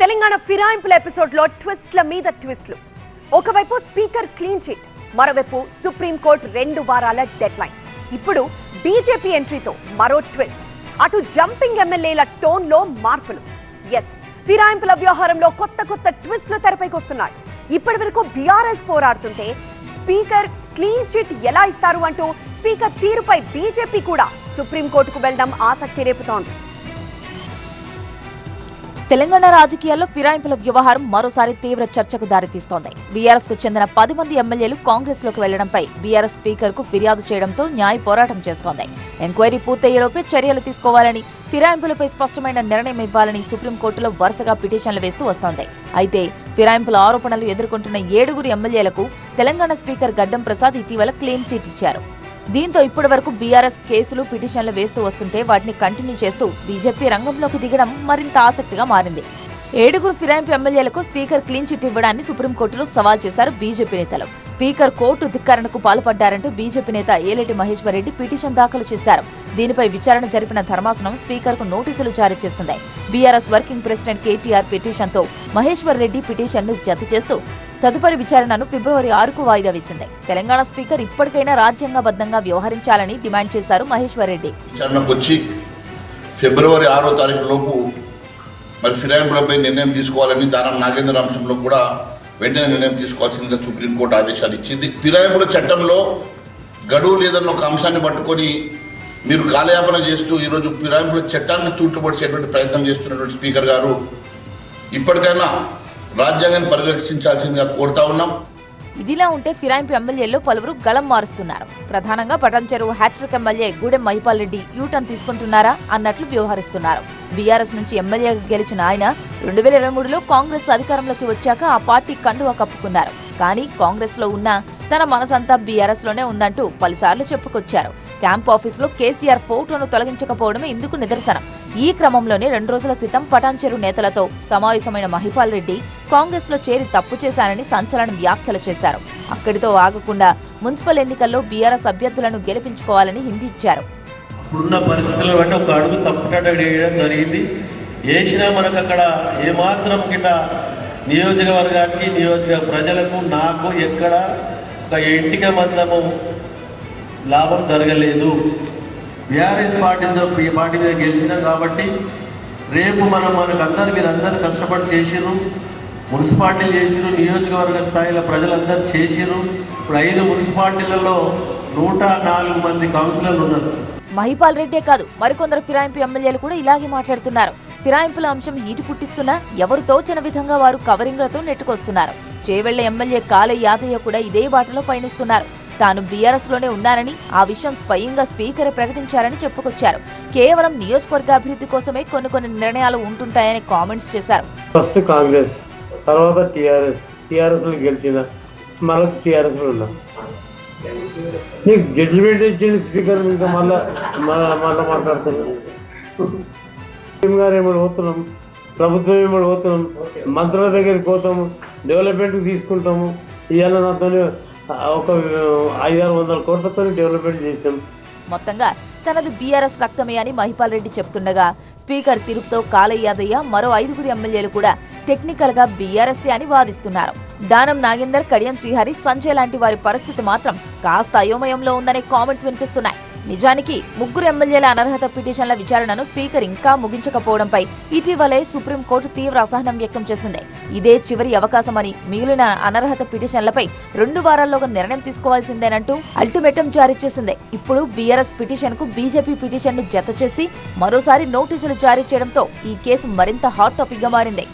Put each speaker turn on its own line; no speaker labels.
తెలంగాణ ఫిరాయింపుల ఎపిసోడ్లో ట్విస్ట్ల మీద ట్విస్ట్లు. ఒకవైపు స్పీకర్ క్లీన్ చిట్ మరోవైపు సుప్రీంకోర్టు రెండు వారాల డెడ్ లైన్ ఇప్పుడు బీజేపీ ఎంట్రీతో మరో ట్విస్ట్. అటు జంపింగ్ ఎమ్మెల్యేల టోన్లో మార్పులు. ఎస్ ఫిరాయింపుల వ్యవహారంలో కొత్త కొత్త ట్విస్ట్లు తెరపైకి వస్తున్నాయి. ఇప్పటి వరకు బీఆర్ఎస్ పోరాడుతుంటే స్పీకర్ క్లీన్ చిట్ ఎలా ఇస్తారు అంటూ స్పీకర్ తీరుపై బీజేపీ కూడా సుప్రీంకోర్టుకు వెళ్ళడం ఆసక్తి రేపుతోంది.
తెలంగాణ రాజకీయాల్లో ఫిరాయింపుల వ్యవహారం మరోసారి తీవ్ర చర్చకు దారితీస్తోంది. బీఆర్ఎస్కు చెందిన పది మంది ఎమ్మెల్యేలు కాంగ్రెస్లోకి వెళ్ళడంపై బీఆర్ఎస్ స్పీకర్కు ఫిర్యాదు చేయడంతో న్యాయ పోరాటం చేస్తోంది. ఎంక్వైరీ పూర్తయ్యేలోపే చర్యలు తీసుకోవాలని ఫిరాయింపులపై స్పష్టమైన నిర్ణయం ఇవ్వాలని సుప్రీంకోర్టులో వరుసగా పిటిషన్లు వేస్తూ వస్తోంది. అయితే ఫిరాయింపుల ఆరోపణలు ఎదుర్కొంటున్న ఏడుగురు ఎమ్మెల్యేలకు తెలంగాణ స్పీకర్ గడ్డం ప్రసాద్ ఇటీవల క్లీన్ చిట్ ఇచ్చారు. దీంతో ఇప్పటి వరకు బీఆర్ఎస్ కేసులు పిటిషన్లు వేస్తూ వస్తుంటే వాటిని కంటిన్యూ చేస్తూ బీజేపీ రంగంలోకి దిగడం మరింత ఆసక్తిగా మారింది. ఏడుగురు ఫిరాయింపు ఎమ్మెల్యేలకు స్పీకర్ క్లీన్ చిట్ ఇవ్వడాన్ని సుప్రీంకోర్టులో సవాల్ చేశారు బీజేపీ నేతలు. స్పీకర్ కోర్టు ధిక్కరణకు పాల్పడ్డారంటూ బీజేపీ నేత ఏలేటి మహేశ్వర్ రెడ్డి పిటిషన్ దాఖలు చేశారు. దీనిపై విచారణ జరిపిన ధర్మాసనం స్పీకర్కు నోటీసులు జారీ చేసింది. బీఆర్ఎస్ వర్కింగ్ ప్రెసిడెంట్ కేటీఆర్ పిటిషన్తో మహేశ్వర్ రెడ్డి పిటిషన్ను జత చేస్తూ తదుపరి విచారణను ఫిబ్రవరి ఆరుకు వాయిదా వేసింది. తెలంగాణ స్పీకర్ ఇప్పటికైనా రాజ్యాంగబద్ధంగా వ్యవహరించాలని డిమాండ్ చేశారు మహేశ్వర్ రెడ్డి
విచారణకు వచ్చి ఫిబ్రవరి ఆరో తారీఖు లోపు మరి ఫిరాయింపులపై నిర్ణయం తీసుకోవాలని దానం నాగేంద్ర అంశంలో కూడా వెంటనే నిర్ణయం తీసుకోవాల్సిందిగా సుప్రీంకోర్టు ఆదేశాలు ఇచ్చింది. ఫిరాయింపుల చట్టంలో గడువు లేదన్న ఒక అంశాన్ని పట్టుకొని మీరు కాలయాపన చేస్తూ ఈరోజు ఫిరాయింపుల చట్టాన్ని తూట్టుపడిచేటువంటి ప్రయత్నం చేస్తున్నటువంటి స్పీకర్ గారు ఇప్పటికైనా రాజ్యాంగాన్ని పరిరక్షించాల్సిందిగా కోరుతా ఉన్నాం.
ఇదిలా ఉంటే ఫిరాయింపు ఎమ్మెల్యేల్లో పలువురు గళం మారుస్తున్నారు. ప్రధానంగా Patancheru hat trick MLA Gudem Mahipal Reddy U turn తీసుకుంటున్నారా అన్నట్లు వ్యవహరిస్తున్నారు. బీఆర్ఎస్ నుంచి ఎమ్మెల్యేగా గెలిచిన ఆయన రెండు వేల ఇరవై మూడులో కాంగ్రెస్ అధికారంలోకి వచ్చాక ఆ పార్టీ కండువా కప్పుకున్నారు. కానీ కాంగ్రెస్లో ఉన్న తన మనసంతా బీఆర్ఎస్లోనే ఉందంటూ పలుసార్లు చెప్పుకొచ్చారు. క్యాంప్ ఆఫీసులో కేసీఆర్ ఫోటోను తొలగించకపోవడమే ఇందుకు నిదర్శనం. ఈ క్రమంలోనే రెండు రోజుల క్రితం పటాన్చెరు నేతలతో సమావేశమైన మహిపాల్ రెడ్డి కాంగ్రెస్లో చేరి తప్పు చేశారని సంచలన వ్యాఖ్యలు చేశారు. అక్కడితో ఆగకుండా మున్సిపల్ ఎన్నికల్లో బీఆర్ఎస్ అభ్యర్థులను గెలిపించుకోవాలని హిందించారు ఇచ్చారు.
ఇప్పుడున్న పరిస్థితులు బట్టి ఒక అడుగు తప్పుటట్టు వేయడం జరిగింది. వేసినా మనకు అక్కడ ఏమాత్రం గిట నియోజకవర్గానికి నియోజక ప్రజలకు నాకు ఎక్కడ ఒక ఎంటిక మందము లాభం జరగలేదు. బీఆర్ఎస్ పార్టీతో ఈ పార్టీ మీద గెలిచినాం కాబట్టి రేపు మనం మనకందరూ మీరందరూ కష్టపడి చేసిరు మున్సిపాలిటీలు చేసిరు నియోజకవర్గ స్థాయిలో ప్రజలందరూ చేసిరు ఇప్పుడు ఐదు మున్సిపాలిటీలలో నూట నాలుగు మంది కౌన్సిలర్లు ఉన్నారు.
మహిపాల్ రెడ్డే కాదు మరికొందరు ఫిరాయింపు ఎమ్మెల్యేలు కూడా ఇలాగే మాట్లాడుతున్నారు. ఫిరాయింపుల అంశం ఈటు పుట్టిస్తున్నా ఎవరు తోచిన విధంగా వారు కవరింగ్లతో నెట్టుకొస్తున్నారు. చేవెళ్ళ ఎమ్మెల్యే కాలే యాదయ్య కూడా ఇదే బాటలో పయనిస్తున్నారు. తాను బీఆర్ఎస్లోనే ఉన్నానని ఆ విషయం స్వయంగా స్పీకర్ ప్రకటించారని చెప్పుకొచ్చారు. కేవలం నియోజకవర్గ అభివృద్ధి కోసమే కొన్ని కొన్ని నిర్ణయాలు ఉంటుంటాయని కామెంట్స్ చేశారు.
ఫస్ట్ కాంగ్రెస్ తర్వాత టీఆర్ఎస్. టీఆర్ఎస్లో గెలిచిన మళ్ళీ టీఆర్ఎస్లో ఉన్నాం. నీకు జడ్జిమెంట్ ఇచ్చింది స్పీకర్ ఇంకా మళ్ళా మళ్ళీ మాట్లాడుతున్నాం. సీఎం గారు ఏమో పోతున్నాం ప్రభుత్వం ఏమో పోతున్నాం మంత్రుల దగ్గరికి పోతాము డెవలప్మెంట్కి తీసుకుంటాము. ఇవాళ నాతోనే ఒక ఐదారు వందల కోట్లతో డెవలప్మెంట్ చేసాం
మొత్తంగా తనది బీఆర్ఎస్ రక్తమే అని మహిపాల్ రెడ్డి చెప్తుండగా స్పీకర్ తీర్పుతో కాలయ్య యాదయ్య మరో ఐదుగురు ఎమ్మెల్యేలు కూడా టెక్నికల్గా బీఆర్ఎస్ అని వాదిస్తున్నారు. దానం నాగేందర్ కడియం శ్రీహరి సంజయ్ లాంటి వారి పరిస్థితి మాత్రం కాస్త అయోమయంలో ఉందనే కామెంట్స్ వినిపిస్తున్నాయి. నిజానికి ముగ్గురు ఎమ్మెల్యేల అనర్హత పిటిషన్ల విచారణను స్పీకర్ ఇంకా ముగించకపోవడంపై ఇటీవలే సుప్రీంకోర్టు తీవ్ర అసహనం వ్యక్తం చేసింది. ఇదే చివరి అవకాశమని మిగిలిన అనర్హత పిటిషన్లపై రెండు వారాల్లోగా నిర్ణయం తీసుకోవాల్సిందేనంటూ అల్టిమేటం జారీ చేసింది. ఇప్పుడు బీఆర్ఎస్ పిటిషన్కు బీజేపీ పిటిషన్ను జత చేసి మరోసారి నోటీసులు జారీ చేయడంతో ఈ కేసు మరింత హాట్ టాపిక్గా మారింది.